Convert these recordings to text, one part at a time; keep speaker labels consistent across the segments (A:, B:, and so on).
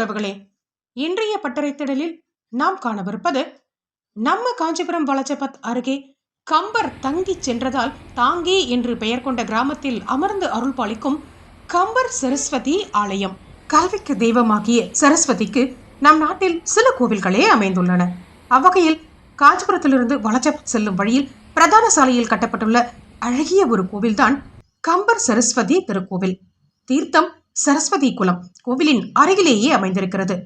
A: உறவுகளே இன்றைய பட்டறைத்திடலில் நாம் காணவிருப்பது நம்ம காஞ்சிபுரம் வளச்சபத் அருகே கம்பர் தங்கி சென்றதால் தாங்கி என்று பெயர் கொண்ட கிராமத்தில் அமர்ந்து அருள் பாலிக்கும் கம்பர் சரஸ்வதி ஆலயம். கல்விக்கு தெய்வமாகிய சரஸ்வதிக்கு நம் நாட்டில் சில கோவில்களே அமைந்துள்ளன. அவ்வகையில் காஞ்சிபுரத்திலிருந்து வளச்சபத் செல்லும் வழியில் பிரதான சாலையில் கட்டப்பட்டுள்ள அழகிய ஒரு கோவில்தான் கம்பர் சரஸ்வதி திருக்கோவில் தீர்த்தம் சரஸ்வதி குலம் கோவிலின் அருகிலேயே அமைந்திருக்கிறது.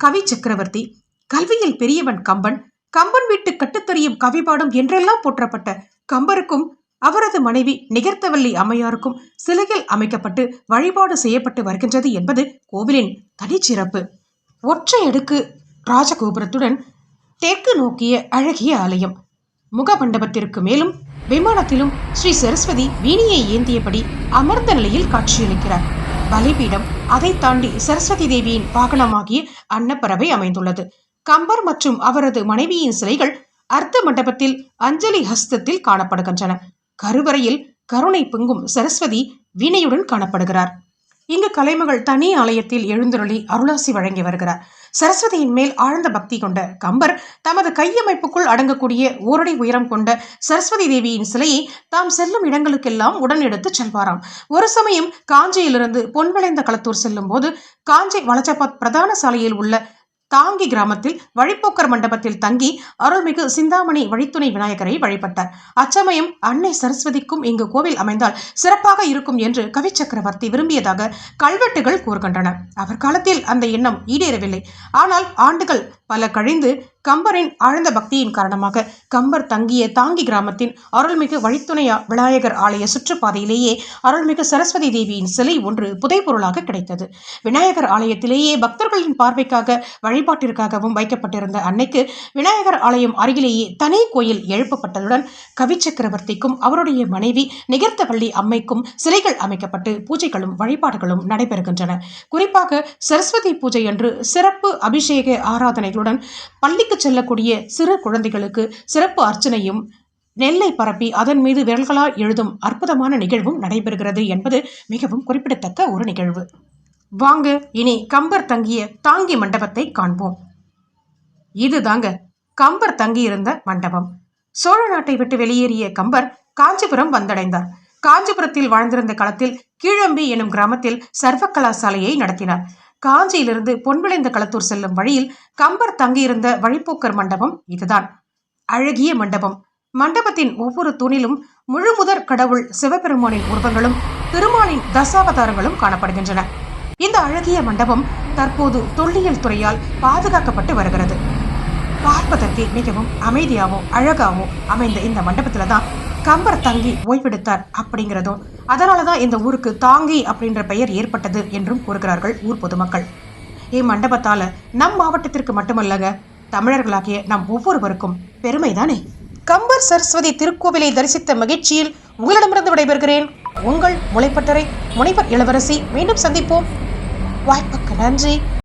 A: கவி சக்கரவர்த்தி கல்வியில் பெரியவன் கம்பன் கம்பன் வீட்டு கட்டுத்தறியும் கவிபாடும் என்றெல்லாம் போற்றப்பட்ட கம்பருக்கும் அவரது மனைவி நிகர்த்தவல்லி அம்மையாருக்கும் சிலைகள் அமைக்கப்பட்டு வழிபாடு செய்யப்பட்டு வருகின்றது என்பது கோவிலின் தனிச்சிறப்பு. ஒற்றை அடுக்கு ராஜகோபுரத்துடன் தெற்கு நோக்கிய அழகிய ஆலயம். முகமண்டபத்திற்கு மேலும் விமானத்திலும் ஸ்ரீ சரஸ்வதி வீணியை ஏந்தியபடி அமர்ந்த நிலையில் காட்சியளிக்கிறார். பலிபீடம் அதை தாண்டி சரஸ்வதி தேவியின் வாகனமாகிய அன்னப்பறவை அமைந்துள்ளது. கம்பர் மற்றும் அவரது மனைவியின் சிலைகள் அர்த்த மண்டபத்தில் அஞ்சலி ஹஸ்தத்தில் காணப்படுகின்றன. கருவறையில் கருணை பொங்கும் சரஸ்வதி வீணையுடன் காணப்படுகிறார். இங்கு கலைமகள் தனி ஆலயத்தில் எழுந்தருளி அருளாசி வழங்கி வருகிறார். சரஸ்வதியின் மேல் ஆழ்ந்த பக்தி கொண்ட கம்பர் தமது கையமைப்புக்குள் அடங்கக்கூடிய ஓரடி உயரம் கொண்ட சரஸ்வதி தேவியின் சிலையை தாம் செல்லும் இடங்களுக்கெல்லாம் உடன் எடுத்துச் செல்வாராம். ஒரு சமயம் காஞ்சியிலிருந்து பொன்விளைந்த களத்தூர் செல்லும் போது காஞ்சி வளஜபாத் பிரதான சாலையில் உள்ள தாங்கி கிராமத்தில் வழிப்போக்கர் மண்டபத்தில் தங்கி அருள்மிகு சிந்தாமணி வழித்துணை விநாயகரை வழிபட்டார். அச்சமயம் அன்னை சரஸ்வதிக்கும் இங்கு கோவில் அமைந்தால் சிறப்பாக இருக்கும் என்று கவி சக்கரவர்த்தி விரும்பியதாக கல்வெட்டுகள் கூறுகின்றன. அவர் காலத்தில் அந்த எண்ணம் ஈடேறவில்லை. ஆனால் ஆண்டுகள் பல கழிந்து கம்பரின் ஆழ்ந்த பக்தியின் காரணமாக கம்பர் தங்கிய தாங்கி கிராமத்தின் அருள்மிகு வழித்துணையா விநாயகர் ஆலய சுற்றுப்பாதையிலேயே அருள்மிகு சரஸ்வதி தேவியின் சிலை ஒன்று புதைப்பொருளாக கிடைத்தது. விநாயகர் ஆலயத்திலேயே பக்தர்களின் பார்வைக்காக வழிபாட்டிற்காகவும் வைக்கப்பட்டிருந்த அன்னைக்கு விநாயகர் ஆலயம் அருகிலேயே தனி கோயில் எழுப்பப்பட்டதுடன் கவி சக்கரவர்த்திக்கும் அவருடைய மனைவி நிகர்த்தவள்ளி அம்மைக்கும் சிலைகள் அமைக்கப்பட்டு பூஜைகளும் வழிபாடுகளும் நடைபெறுகின்றன. குறிப்பாக சரஸ்வதி பூஜை அன்று சிறப்பு அபிஷேக ஆராதனைகளுடன் பள்ளிக்கு செல்லக்கூடிய சிறு குழந்தைகளுக்கு சிறப்பு அர்ச்சனையும் நெல்லை பரப்பி அதன் மீது விரல்களால் எழுதும் அற்புதமான நிகழ்வும் நடைபெறுகிறது என்பது மிகவும் குறிப்பிடத்தக்க ஒரு நிகழ்வு. வாங்க இனி கம்பர் தங்கிய தாங்கி மண்டபத்தை காண்போம். இதுதாங்க கம்பர் தங்கியிருந்த மண்டபம். சோழ நாட்டை விட்டு வெளியேறிய கம்பர் காஞ்சிபுரம் வந்தடைந்தார். காஞ்சிபுரத்தில் வாழ்ந்திருந்த காலத்தில் கீழம்பி எனும் கிராமத்தில் சர்வ கலாசாலையை நடத்தினார். காஞ்சியிலிருந்து பொன்விளைந்த களத்தூர் செல்லும் வழியில் கம்பர் தங்கியிருந்த வழிப்போக்கர் மண்டபம் இதுதான். அழகிய மண்டபம். மண்டபத்தின் ஒவ்வொரு தூணிலும் முழுமுதற் கடவுள் சிவபெருமானின் உருவங்களும் திருமாலின் தசாவதாரங்களும் காணப்படுகின்றன. இந்த அழகிய மண்டபம் தற்போது தொல்லியல் துறையால் பாதுகாக்கப்பட்டு வருகிறது. பார்ப்பதற்கு மிகவும் அமைதியாகவும் அழகாகவும் அமைந்த இந்த மண்டபத்தில் தான் கம்பர் தங்கி ஓய்வெடுத்தார் அப்படிங்கிறதும் அதனால தான் இந்த ஊருக்கு தாங்கி அப்படின்ற பெயர் ஏற்பட்டது என்றும் கூறுகிறார்கள் ஊர் பொதுமக்கள். இம்மண்டபத்தால் நம் மாவட்டத்திற்கு மட்டுமல்லங்க தமிழர்களாகிய நம் ஒவ்வொருவருக்கும் பெருமைதானே? கம்பர் சரஸ்வதி திருக்கோவிலை தரிசித்த மகிழ்ச்சியில் உங்களிடமிருந்து விடைபெறுகிறேன். உங்கள் முளைப்பட்டறை முனைவர் இளவரசி மீண்டும் சந்திப்போம். வாய்ப்புக்கு நன்றி.